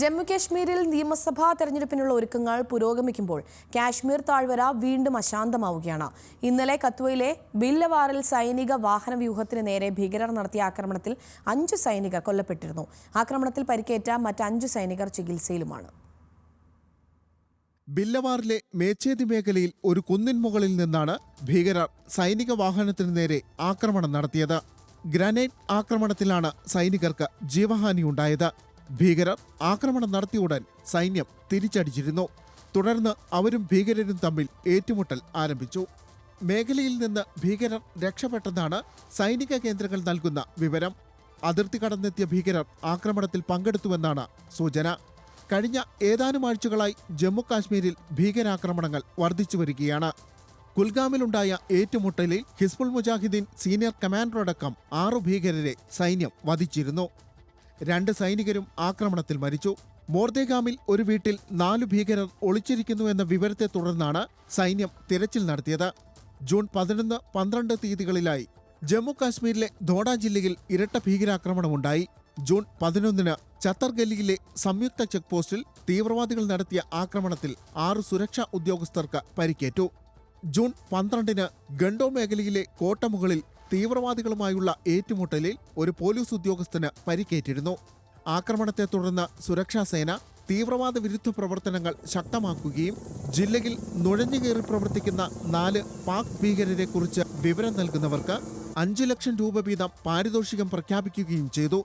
ജമ്മു കാശ്മീരിൽ നിയമസഭാ തെരഞ്ഞെടുപ്പിനുള്ള ഒരുക്കങ്ങൾ പുരോഗമിക്കുമ്പോൾ കാശ്മീർ താഴ്വര വീണ്ടും അശാന്തമാവുകയാണ്. ഇന്നലെ കത്വയിലെ ബില്ലവാറിൽ സൈനിക വാഹന വ്യൂഹത്തിന് നേരെ ഭീകരർ നടത്തിയ ആക്രമണത്തിൽ അഞ്ച് സൈനികർ കൊല്ലപ്പെട്ടിരുന്നു. ആക്രമണത്തിൽ പരിക്കേറ്റ മറ്റ് അഞ്ചു സൈനികർ ചികിത്സയിലുമാണ്. ബില്ലവാറിലെ മേച്ചേതി മേഖലയിൽ ഒരു കുന്നിൻ മുകളിൽ നിന്നാണ് ഭീകരർ സൈനിക വാഹനത്തിന് നേരെ ആക്രമണം നടത്തിയത്. ഗ്രനേഡ് ആക്രമണത്തിലാണ് സൈനികർക്ക് ജീവഹാനിയുണ്ടായത് ഭീകരർ ആക്രമണം നടത്തിയ ഉടൻ സൈന്യം തിരിച്ചടിച്ചിരുന്നു. തുടർന്ന് അവരും ഭീകരരും തമ്മിൽ ഏറ്റുമുട്ടൽ ആരംഭിച്ചു. മേഖലയിൽ നിന്ന് ഭീകരർ രക്ഷപ്പെട്ടെന്നാണ് സൈനിക കേന്ദ്രങ്ങൾ നൽകുന്ന വിവരം. അതിർത്തി കടന്നെത്തിയ ഭീകരർ ആക്രമണത്തിൽ പങ്കെടുത്തുവെന്നാണ് സൂചന. കഴിഞ്ഞ ഏതാനും ആഴ്ചകളായി ജമ്മു കാശ്മീരിൽ ഭീകരാക്രമണങ്ങൾ വർദ്ധിച്ചു വരികയാണ്. കുൽഗാമിലുണ്ടായ ഏറ്റുമുട്ടലിൽ ഹിസ്ബുൾ മുജാഹിദ്ദീൻ സീനിയർ കമാൻഡറടക്കം ആറു ഭീകരരെ സൈന്യം വധിച്ചിരുന്നു. രണ്ട് സൈനികരും ആക്രമണത്തിൽ മരിച്ചു. മോർദേഗാമിൽ ഒരു വീട്ടിൽ നാലു ഭീകരർ ഒളിച്ചിരിക്കുന്നു എന്ന വിവരത്തെ തുടർന്നാണ് സൈന്യം തിരച്ചിൽ നടത്തിയത്. ജൂൺ പതിനൊന്ന് പന്ത്രണ്ട് തീയതികളിലായി ജമ്മു കാശ്മീരിലെ ധോഡ ജില്ലയിൽ ഇരട്ട ഭീകരാക്രമണമുണ്ടായി. ജൂൺ പതിനൊന്നിന് ചത്തർഗല്ലിയിലെ സംയുക്ത ചെക്ക് പോസ്റ്റിൽ തീവ്രവാദികൾ നടത്തിയ ആക്രമണത്തിൽ ആറ് സുരക്ഷാ ഉദ്യോഗസ്ഥർക്ക് പരിക്കേറ്റു. ജൂൺ പന്ത്രണ്ടിന് ഗണ്ടോ മേഖലയിലെ കോട്ടമുകളിൽ തീവ്രവാദികളുമായുള്ള ഏറ്റുമുട്ടലിൽ ഒരു പോലീസ് ഉദ്യോഗസ്ഥന് പരിക്കേറ്റിരുന്നു. ആക്രമണത്തെ തുടർന്ന് സുരക്ഷാസേന തീവ്രവാദ വിരുദ്ധ പ്രവർത്തനങ്ങൾ ശക്തമാക്കുകയും ജില്ലയിൽ നുഴഞ്ഞുകയറി പ്രവർത്തിക്കുന്ന നാല് പാക് ഭീകരരെ കുറിച്ച് വിവരം നൽകുന്നവർക്ക് അഞ്ചു ലക്ഷം രൂപ വീതം പാരിതോഷികം പ്രഖ്യാപിക്കുകയും ചെയ്തു.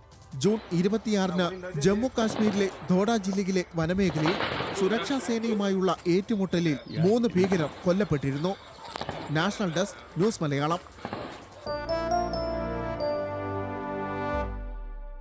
ജൂൺ ഇരുപത്തിയാറിന് ജമ്മു കാശ്മീരിലെ ധോഡ ജില്ലയിലെ വനമേഖലയിൽ സുരക്ഷാ സേനയുമായുള്ള ഏറ്റുമുട്ടലിൽ മൂന്ന് ഭീകരർ കൊല്ലപ്പെട്ടിരുന്നു. National desk news Malayalam.